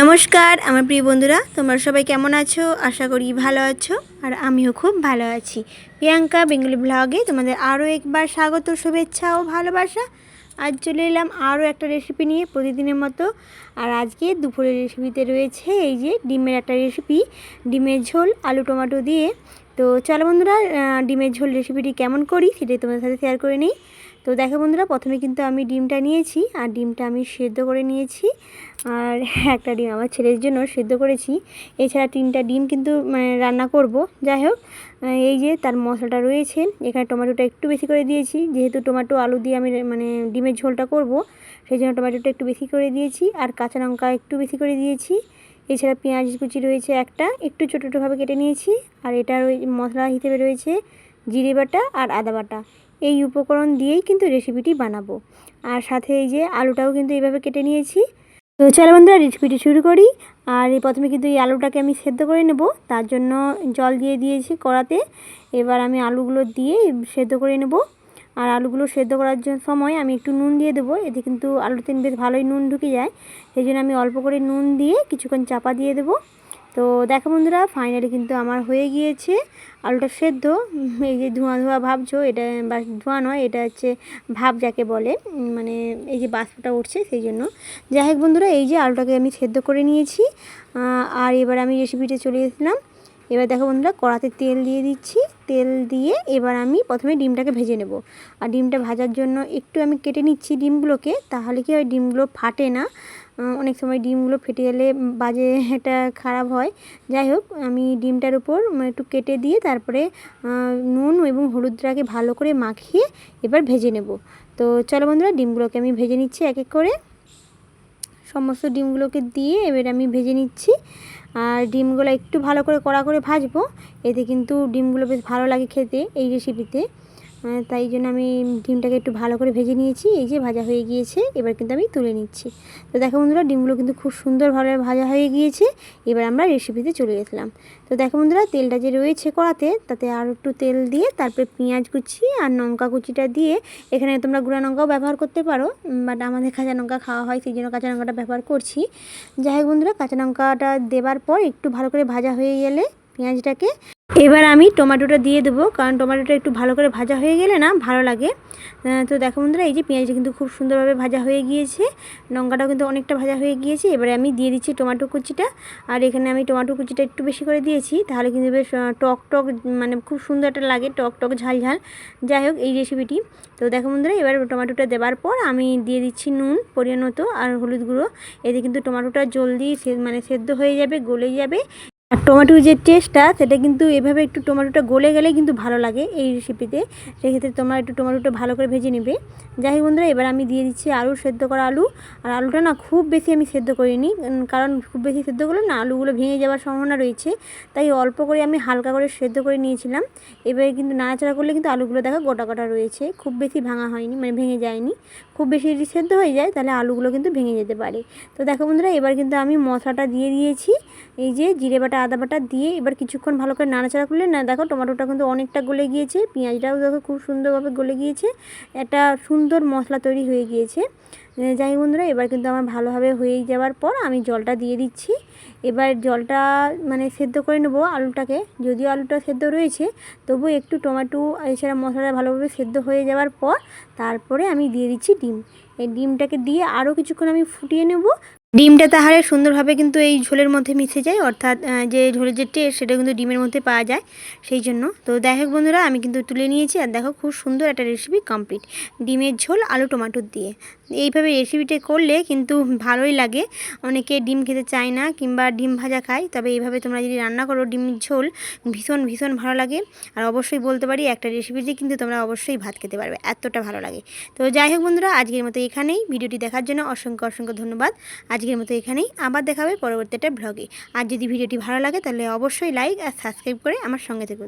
নমস্কার, আমার প্রিয় বন্ধুরা, তোমরা সবাই কেমন আছো? আশা করি ভালো আছো, আর আমিও খুব ভালো আছি। প্রিয়াঙ্কা বেঙ্গলি ব্লগে তোমাদের আরও একবার স্বাগত, শুভেচ্ছা ও ভালোবাসা। আজ চলে এলাম আরও একটা রেসিপি নিয়ে প্রতিদিনের মতো। আর আজকে দুপুরের রেসিপিতে রয়েছে এই যে ডিমের একটা রেসিপি ডিমের ঝোল, আলু টমেটো দিয়ে। তো চলো বন্ধুরা ডিমের ঝোল রেসিপিটি কেমন করি সেটাই তোমাদের সাথে শেয়ার করে নিই। তো দেখো বন্ধুরা, প্রথমে কিন্তু আমি ডিমটা নিয়েছি আর ডিমটা আমি সেদ্ধ করে নিয়েছি। আর একটা ডিম আমার ছেলের জন্য সেদ্ধ করেছি। এছাড়া তিনটা ডিম কিন্তু মানে রান্না করব। যাই হোক এই যে তার মশলাটা রয়েছে, এখানে টমেটোটা একটু বেশি করে দিয়েছি। যেহেতু টমেটো আলু দিয়ে আমি মানে ডিমের ঝোলটা করব, সেই জন্য টমেটোটা একটু বেশি করে দিয়েছি আর কাঁচা লঙ্কা একটু বেশি করে দিয়েছি। এছাড়া পেঁয়াজ কুচি রয়েছে একটা, একটু ছোটো ছোটোভাবে কেটে নিয়েছি। আর এটা মশলা হিসেবে রয়েছে জিরে বাটা আর আদা বাটা। এই উপকরণ দিয়েই কিন্তু রেসিপিটি বানাবো। আর সাথে এই যে আলুটাও কিন্তু এইভাবে কেটে নিয়েছি। তো চলো বন্ধুরা রেসিপিটি শুরু করি। আর প্রথমে কিন্তু এই আলুটাকে আমি সেদ্ধ করে নেব। তার জন্য জল দিয়ে দিয়েছি কড়াতে। এবার আমি আলুগুলো দিয়ে সেদ্ধ করে নেব। আর আলুগুলো সেদ্ধ করার সময় আমি একটু নুন দিয়ে দেবো। এতে কিন্তু আলুতে বেশ ভালোই নুন ঢুকে যায়। সেই জন্য আমি অল্প করে নুন দিয়ে কিছুক্ষণ চাপা দিয়ে দেবো। তো দেখো বন্ধুরা ফাইনালি কিন্তু আমার হয়ে গিয়েছে। আলুটা সেদ্ধ, এই যে ধোঁয়া ধোঁয়া ভাবছ, এটা বা ধোঁয়া নয়, এটা হচ্ছে ভাব যাকে বলে মানে এই যে বাষ্পটা উঠছে সেই জন্য। যাই হোক বন্ধুরা, এই যে আলুটাকে আমি সেদ্ধ করে নিয়েছি। আর এবার আমি রেসিপিতে চলে এসেছিলাম। এবার দেখো বন্ধুরা, কড়াতে তেল দিয়ে দিচ্ছি। তেল দিয়ে এবার আমি প্রথমে ডিমটাকে ভেজে নেব। আর ডিমটা ভাজার জন্য একটু আমি কেটে নিচ্ছি ডিমগুলোকে, তাহলে কি হয়, ডিমগুলো ফাটে না। অনেক সময় ডিমগুলো ফেটে গেলে বাজে এটা খারাপ হয়। যাই হোক, আমি ডিমটার উপর একটু কেটে দিয়ে তারপরে নুন এবং হলুদটাকে ভালো করে মাখিয়ে এবার ভেজে নেব। তো চলো বন্ধুরা, ডিমগুলোকে আমি ভেজে নিচ্ছি এক এক করে। সমস্ত ডিমগুলোকে দিয়ে এবার আমি ভেজে নিচ্ছি। আর ডিমগুলো একটু ভালো করে কড়া করে ভাজবো, এতে কিন্তু ডিমগুলো বেশ ভালো লাগে খেতে এই রেসিপিতে তাই জন্য আমি ডিমটাকে একটু ভালো করে ভেজে নিয়েছি। এই যে ভাজা হয়ে গিয়েছে, এবার কিন্তু আমি তুলে নিচ্ছি। তো দেখো বন্ধুরা, ডিমগুলো কিন্তু খুব সুন্দরভাবে ভাজা হয়ে গিয়েছে। এবার আমরা রেসিপিতে চলে গেছিলাম। তো দেখো বন্ধুরা, তেলটা যে রয়েছে কড়াতে, তাতে আর একটু তেল দিয়ে তারপরে পেঁয়াজ কুচি আর লঙ্কা কুচিটা দিয়ে, এখানে তোমরা গুঁড়া লঙ্কাও ব্যবহার করতে পারো বাট আমাদের কাঁচা লঙ্কা খাওয়া হয়, সেই জন্য কাঁচা লঙ্কাটা ব্যবহার করছি। যাই হোক বন্ধুরা, কাঁচা লঙ্কাটা দেবার পর একটু ভালো করে ভাজা হয়ে গেলে পেঁয়াজটাকে এবার আমি টমেটোটা দিয়ে দেবো, কারণ টমেটোটা একটু ভালো করে ভাজা হয়ে গেলে না ভালো লাগে। তো দেখো বন্ধুরা, এই যে পেঁয়াজটা কিন্তু খুব সুন্দরভাবে ভাজা হয়ে গিয়েছে, লঙ্কাটাও কিন্তু অনেকটা ভাজা হয়ে গিয়েছে। এবারে আমি দিয়ে দিচ্ছি টমেটো কুচিটা, আর এখানে আমি টমেটো কুচিটা একটু বেশি করে দিয়েছি, তাহলে কিন্তু বেশ টক টক মানে খুব সুন্দর একটা লাগে, টক টক ঝাল ঝাল। যাই হোক, এই রেসিপিটি তো দেখো বন্ধুরা, এবার টমেটোটা দেওয়ার পর আমি দিয়ে দিচ্ছি নুন, পরিমাণ মতো, আর হলুদ গুঁড়ো। এতে কিন্তু টমেটোটা জলদি মানে সেদ্ধ হয়ে যাবে, গলে যাবে। আর টমেটোর যে টেস্টটা সেটা কিন্তু এভাবে একটু টমেটোটা গলে গেলে কিন্তু ভালো লাগে এই রেসিপিতে সেক্ষেত্রে তোমরা একটু টমেটোটা ভালো করে ভেজে নেবে। যাই হোক বন্ধুরা, এবার আমি দিয়ে দিচ্ছি আলু, সেদ্ধ করা আলু। আর আলুটা না খুব বেশি আমি সেদ্ধ করিনি কারণ খুব বেশি সেদ্ধ করলে না আলুগুলো ভেঙে যাওয়ার সম্ভাবনা রয়েছে। তাই অল্প করে আমি হালকা করে সেদ্ধ করে নিয়েছিলাম। এবারে কিন্তু নাড়াচাড়া করলে কিন্তু আলুগুলো দেখো গোটা গোটা রয়েছে। খুব বেশি ভাঙা হয়নি মানে ভেঙে যায়নি। খুব বেশি যদি সেদ্ধ হয়ে যায়, তাহলে আলুগুলো কিন্তু ভেঙে যেতে পারে। তো দেখো বন্ধুরা, এবার কিন্তু আমি মশলাটা দিয়ে দিয়েছি। এই যে জিরে বাটা আদা বাটা দিয়ে এবার কিছুক্ষণ ভালো করে নাড়াচাড়া করলে, না দেখো টমেটোটা কিন্তু অনেকটা গলে গিয়েছে, পেঁয়াজটাও দেখো খুব সুন্দরভাবে গলে গিয়েছে, একটা সুন্দর মশলা তৈরি হয়ে গিয়েছে। যাই বন্ধুরা, এবার কিন্তু আমার ভালোভাবে হয়ে যাওয়ার পর আমি জলটা দিয়ে দিচ্ছি। এবার জলটা মানে সেদ্ধ করে নেব আলুটাকে, যদিও আলুটা সেদ্ধ রয়েছে তবু একটু টমেটো এছাড়া মশলাটা ভালোভাবে সেদ্ধ হয়ে যাওয়ার পর তারপরে আমি দিয়ে দিচ্ছি ডিম। এই ডিমটাকে দিয়ে আরও কিছুক্ষণ আমি ফুটিয়ে নেব। ডিমটা তাহলে সুন্দরভাবে কিন্তু এই ঝোলের মধ্যে মিশে যায়, অর্থাৎ যে ঝোলের যে টেস্ট সেটা কিন্তু ডিমের মধ্যে পাওয়া যায় সেই জন্য। তো দেখো বন্ধুরা, আমি কিন্তু তুলে নিয়েছি আর দেখো খুব সুন্দর একটা রেসিপি কমপ্লিট ডিমের ঝোল আলু টমাটোর দিয়ে। এইভাবে রেসিপিটা করলে কিন্তু ভালোই লাগে। অনেকে ডিম খেতে চায় না কিংবা ডিম ভাজা খায়, তবে এইভাবে তোমরা যদি রান্না করো ডিমের ঝোল, ভীষণ ভীষণ ভালো লাগে। আর অবশ্যই বলতে পারি একটা রেসিপিতে কিন্তু তোমরা অবশ্যই ভাত খেতে পারবে, এতটা ভালো লাগে। তো যাই হোক বন্ধুরা, আজকের মতো এখানেই। ভিডিওটি দেখার জন্য অসংখ্য অসংখ্য ধন্যবাদ। আজকের মতো এখানেই। আবার দেখাবে পরবর্তী একটা ব্লগে আর যদি ভিডিওটি ভালো লাগে, তাহলে অবশ্যই লাইক আর সাবস্ক্রাইব করে আমার সঙ্গে থেকো।